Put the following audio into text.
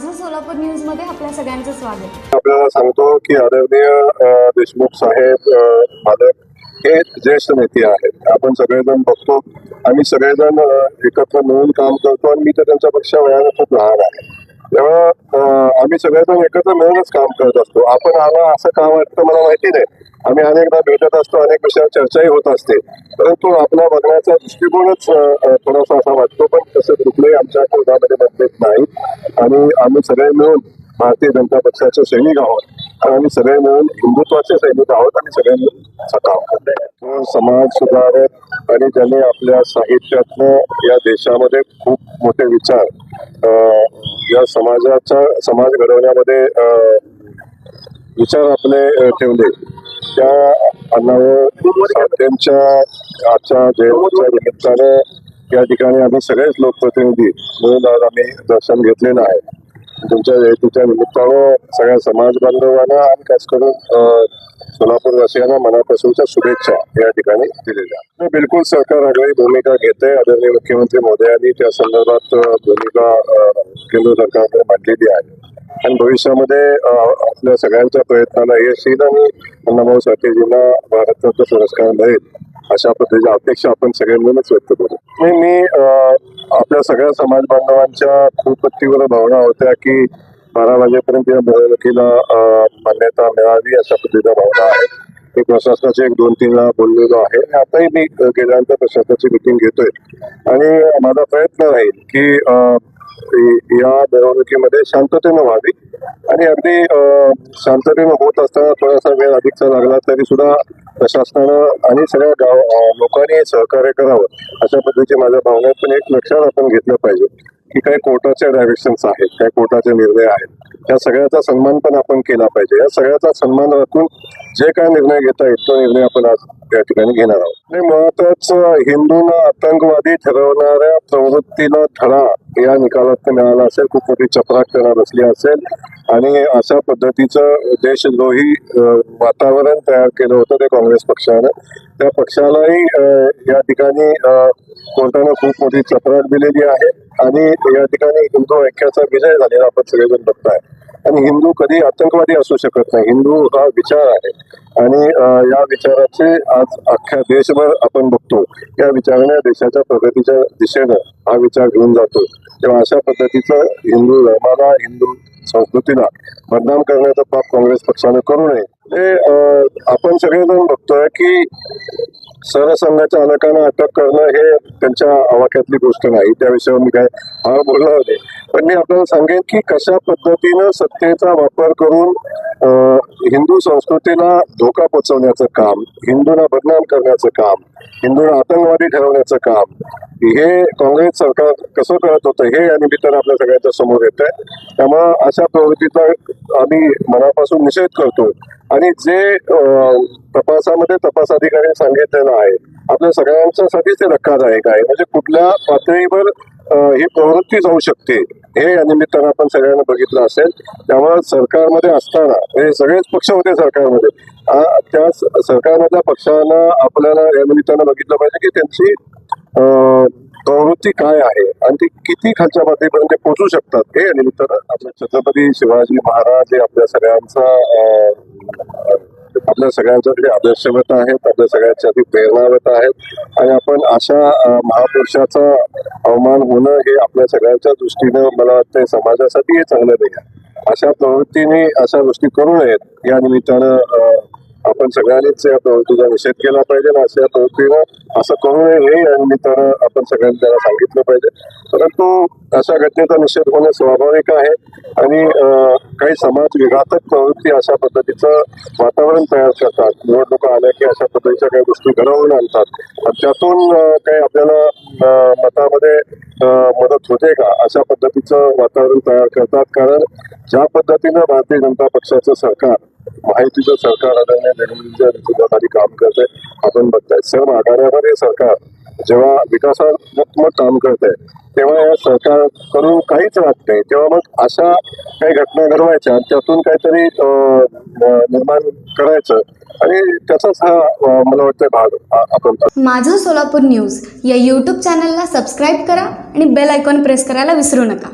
माझं सोलापूर न्यूजमध्ये आपल्या सगळ्यांचं स्वागत. आपल्याला सांगतो की आदरणीय देशमुख साहेब अ, मालक हे ज्येष्ठ नेते आहेत. आपण सगळेजण बघतो. आम्ही सगळेजण एकत्र मिळून काम करतो आणि मी तर त्यांच्यापेक्षा वयाने खूप लहान आहे. तेव्हा आम्ही सगळेजण एकत्र मिळूनच काम करत असतो. आपण आला असं का वाटतं मला माहिती नाही. आम्ही अनेकदा भेटत असतो अनेक विषयावर चर्चाही होत असते. परंतु आपला बघण्याचा दृष्टिकोनच थोडासा असा वाटतो पण तसं कुठलेही आमच्या कोर्टामध्ये मतभेद नाही. आणि आम्ही सगळे मिळून भारतीय जनता पक्षाचे सैनिक आहोत. आणि आम्ही सगळे मिळून हिंदुत्वाचे सैनिक आहोत आणि सगळे मिळून काम करतो समाज सुधारक आणि ज्यांनी आपल्या साहित्यातनं या देशामध्ये खूप मोठे विचार या समाजाचा समाज घडवण्यामध्ये विचार आपले ठेवले. त्या अण्णावर त्यांच्या आजच्या जयंतीच्या निमित्ताने या ठिकाणी आम्ही सगळेच लोकप्रतिनिधी म्हणून आज आम्ही दर्शन घेतलेलं आहे. तुमच्या जयंतीच्या निमित्तानं सगळ्या समाज बांधवांना आणि खास करून सोलापूरवासियांना मनापासूनच्या शुभेच्छा या ठिकाणी दिलेल्या बिलकुल सरकार आगळी भूमिका घेते. आदरणीय मुख्यमंत्री मोदयांनी त्या संदर्भात भूमिका केंद्र सरकारने मांडलेली आहे. आणि भविष्यामध्ये आपल्या सगळ्यांच्या प्रयत्नाला यश येईल आणि अण्णाभाऊ साठेजींना भारतरत्न पुरस्कार मिळेल अशा पद्धतीच्या अपेक्षा आपण सगळे मिळूनच व्यक्त करू. मी मी आपल्या सगळ्या समाज बांधवांच्या खूप तीव्र भावना होत्या की बारा वाजेपर्यंत या मिरवणुकीला मान्यता मिळावी अशा पद्धतीच्या भावना आहेत. मी प्रशासनाचे एक दोन तीन वेळा बोललेलो आहे. आताही मी गेल्यानंतर प्रशासनाची मिटिंग घेतोय. आणि माझा प्रयत्न राहील की या मिरवणुकीमध्ये शांततेनं व्हावी. आणि अगदी शांततेनं होत असताना थोडासा वेळ अधिकचा लागला तरी सुद्धा प्रशासनानं आणि सगळ्या गाव लोकांनी सहकार्य करावं अशा पद्धतीची माझ्या भावना पण एक लक्षात आपण घेतलं पाहिजे की काही कोर्टाचे डायरेक्शन्स आहेत काही कोर्टाचे निर्णय आहेत. त्या सगळ्याचा सन्मान पण आपण केला पाहिजे. या सगळ्याचा सन्मान राखून जे काय निर्णय घेता येईल तो निर्णय आपण आज या ठिकाणी घेणार आहोत. आणि मुळातच हिंदूंना आतंकवादी ठरवणाऱ्या प्रवृत्तीला धडा या निकालात मिळाला असेल खूप मोठी चपराक करणार असली असेल. आणि अशा पद्धतीचं देशद्रोही वातावरण तयार केलं होतं ते काँग्रेस पक्षानं. त्या पक्षालाही अं, या ठिकाणी कोर्टानं खूप मोठी चपराक दिलेली आहे. आणि या ठिकाणी हिंदू ऐक्याचा विजय झालेला आपण सगळेजण बघताय. आणि हिंदू कधी आतंकवादी असू शकत नाही. हिंदू हा विचार आहे. आणि या विचाराचे आज अख्ख्या देशभर आपण बघतो. या विचाराने देशाच्या प्रगतीच्या दिशेनं हा विचार घेऊन जातो. तेव्हा अशा पद्धतीचं हिंदू धर्माला हिंदू संस्कृतीला बदनाम करण्याचं पाप काँग्रेस पक्षानं करू नये. हे आपण सगळेजण बघतोय की सरसंघाच्या अनेकांना अटक करणं हे त्यांच्या आवाक्यातली गोष्ट नाही. त्या विषयावर मी काय हा बोलणार नाही. पण मी आपल्याला सांगेन की कशा पद्धतीनं सत्तेचा वापर करून हिंदू संस्कृतीला धोका पोचवण्याचं काम हिंदूंना बदनाम करण्याचं काम हिंदूंना आतंकवादी ठरवण्याचं काम हे काँग्रेस सरकार कसं करत होतं हे या निमित्तानं आपल्या सगळ्यांच्या समोर येत आहे त्यामुळं अशा प्रवृत्तीचा आम्ही मनापासून निषेध करतो आणि जे तपासामध्ये तपास अधिकारी सांगितलेलं आहे आपल्या सगळ्यांच्यासाठी ते धक्कादायक आहे. म्हणजे कुठल्या पातळीवर ही प्रवृत्ती जाऊ शकते. हे या निमित्तानं आपण सगळ्यांना बघितलं असेल. त्यामुळे सरकारमध्ये असताना हे सगळेच पक्ष होते सरकारमध्ये. त्या सरकारमधल्या पक्षानं आपल्याला या निमित्तानं बघितलं पाहिजे की त्यांची प्रवृत्ती काय आहे आणि ती किती खालच्या पातळीपर्यंत पोहोचू शकतात हे या निमित्तानं आपल्या छत्रपती शिवाजी महाराज हे आपल्या सगळ्यांचा आपल्या सगळ्यांसाठी आदर्शवत आहेत आपल्या सगळ्यांसाठी प्रेरणावत आहेत. आणि आपण अशा महापुरुषाचा अवमान होणं हे आपल्या सगळ्यांच्या दृष्टीनं मला वाटतं समाजासाठी हे चांगलं नाही अशा प्रवृत्तीने अशा गोष्टी करू नयेत. या निमित्तानं आपण सगळ्यांनीच या प्रवृत्तीचा निषेध केला पाहिजे असं अशा प्रवृत्तीनं असं करू नये आणि या निमित्तानं आपण सगळ्यांनी त्याला सांगितलं पाहिजे. परंतु अशा घटनेचा निषेध होणं स्वाभाविक आहे आणि काही समाज विघातक प्रवृत्ती अशा पद्धतीचं वातावरण तयार करतात. निवडणुका आल्या की अशा पद्धतीच्या काही गोष्टी घडवून आणतात. त्यातून काही आपल्याला मतामध्ये मदत होते का? अशा पद्धतीचं वातावरण तयार करतात. कारण ज्या पद्धतीनं भारतीय जनता पक्षाचं सरकार माहितीचं सरकार आदरणीय निर्मलीच्या नेतृत्वाखाली काम करते आपण बघताय सर्व आघाड्यावर हे सरकार जेव्हा विकासात्मक काम करत आहे तेव्हा या सरकारकडून काहीच राहत नाही. तेव्हा मग अशा काही घटना घडवायच्या आणि त्यातून काहीतरी निर्माण करायचं आणि त्याचाच हा मला वाटतं भाग आपण माझं सोलापूर न्यूज या यूट्यूब चॅनलला सबस्क्राईब करा आणि बेल आयकॉन प्रेस करायला विसरू नका.